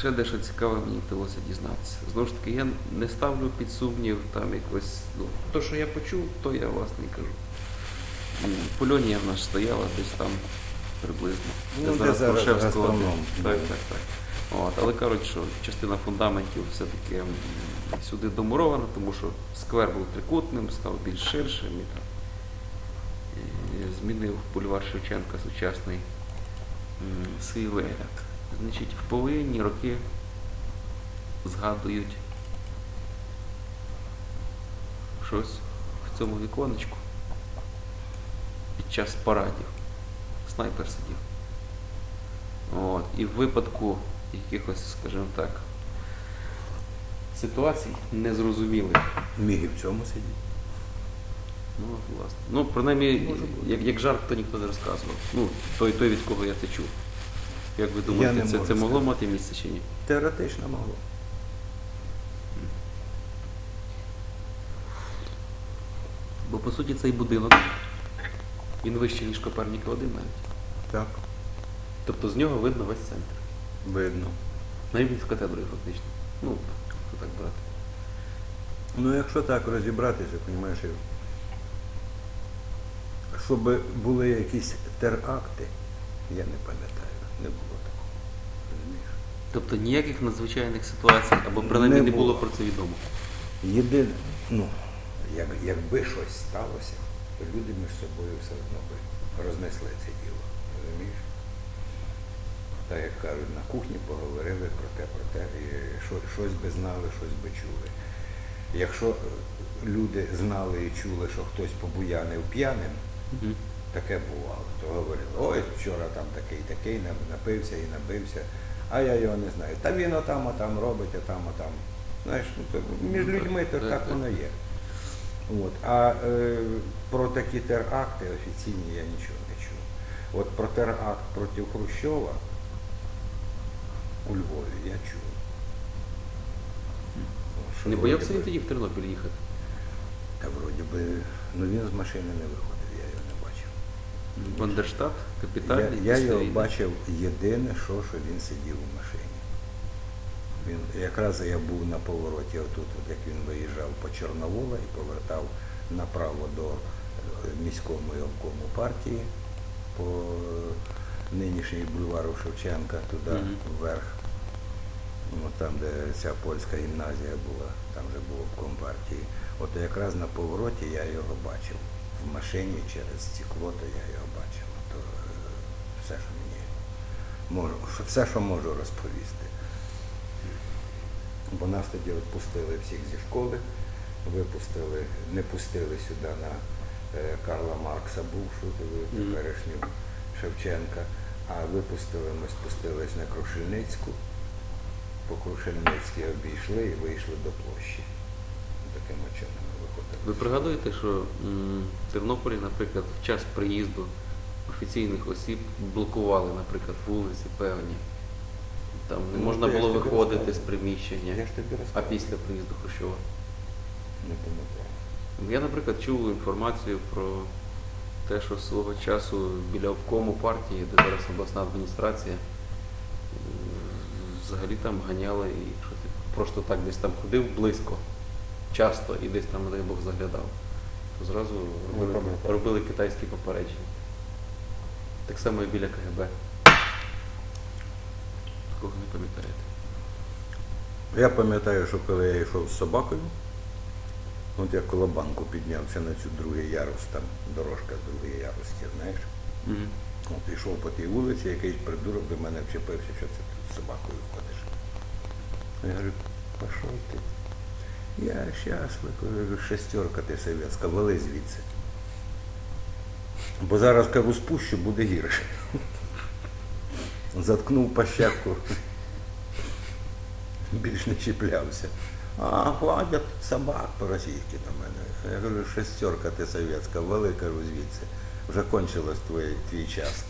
ще дещо цікаве мені вдалося дізнатися. Знову ж таки, я не ставлю під сумнів там якось. Ну, то, що я почув, то я власне і кажу. М, Польонія в нас стояла десь там приблизно. Ну, де зараз Грушевського гастроном. Так, так, так. От, але кажуть, що частина фундаментів все-таки сюди домурована, тому що сквер був трикутним, став більш ширшим і там. І змінив бульвар Шевченка сучасний свій вигляд. Значить, в повинні роки згадують щось в цьому віконечку під час парадів. Снайпер сидів. От. І в випадку якихось, скажімо так, ситуацій незрозумілих. Міг і в цьому сидіти. Ну, власне. Ну, принаймні, як, як жарт, то ніхто не розказував. Ну, той, той, від кого я це чув. Як ви думаєте, це, це могло мати місце чи ні? Теоретично могло. Бо по суті цей будинок, він вищий, ніж Коперніка 1 навіть. Так, Тобто з нього видно весь центр. видно. Навіть з катедрою фактично. Ну, якщо так брати. Ну, якщо так розібратися, розумієш, щоб були якісь теракти, я не пам'ятаю, не було такого. Розумієш? Тобто ніяких надзвичайних ситуацій, або принаймні Не не було про це відомо. Єдине, ну, як, якби щось сталося, то люди між собою все одно би рознесли це діло. Розумієш? Так як кажуть, на кухні поговорили про те, про те, і що, щось би знали, щось би чули. Якщо люди знали і чули, що хтось побуянив п'яним, Мгм. Таке бувало, то говорили, ой, вчора там такий такий напився і набився, а я його не знаю. Та він отам, отам робить, отам, отам. Знаєш, ну, то між Ну, людьми то так, воно є. От. А е, про такі теракти офіційні я нічого не чув. От про теракт проти Хрущова у Львові я чув. Що Не боявся він тоді в Тернопіль їхати? Та вроді би, ну він з машини не виходив, я його не бачив. Бандерштат, капітальний. Я, я його бачив єдине, що, що він сидів у машині. Він, якраз я був на повороті отут, от як він виїжджав по Чорновола і повертав направо до е, міського обкому партії по е, нинішній бульвару Шевченка, туди Мгм. вверх. Ну, там, де ця польська гімназія була, там же був обком партії. От якраз на повороті я його бачив. В машині через стекло, то я його бачив. То е, все, що мені можу, все, що можу розповісти. Бо нас тоді відпустили всіх зі школи, випустили, не пустили сюди на е, Карла Маркса, бувшу теперішню Шевченка, а випустили, ми спустились на Крушельницьку, по Крушельницькій обійшли і вийшли до площі. Таким чином ми виходили. Ви пригадуєте, що в Тернополі, наприклад, в час приїзду офіційних осіб блокували, наприклад, вулиці певні. Там не Ну, можна було виходити з приміщення. Я ж тобі А після приїзду Хрущова? Не пам'ятаю. Я, наприклад, чув інформацію про те, що свого часу біля обкому партії, де зараз обласна адміністрація, взагалі там ганяли і що ти просто так десь там ходив близько, часто і десь там, дай Бог, заглядав. То зразу робили, робили китайські попередження. Так само і біля КГБ. Такого не пам'ятаєте. Я пам'ятаю, що коли я йшов з собакою, от я коло банку піднявся на цю другий ярус, там дорожка з другої ярусті, знаєш. Мгм. От йшов по тій вулиці, якийсь придурок до мене вчепився, що це ти з собакою ходиш. Я говорю, пішов ти. Я щасливо, кажу, шестерка ти совєтська, вали звідси. Бо зараз кажу, спущу, буде гірше. Заткнув пащаку. Більш не чіплявся. А, ходять собак по-російськи на мене. Я кажу, шестерка ти совєтська, вали, кажу, звідси. Вже кончилось твій, твій час.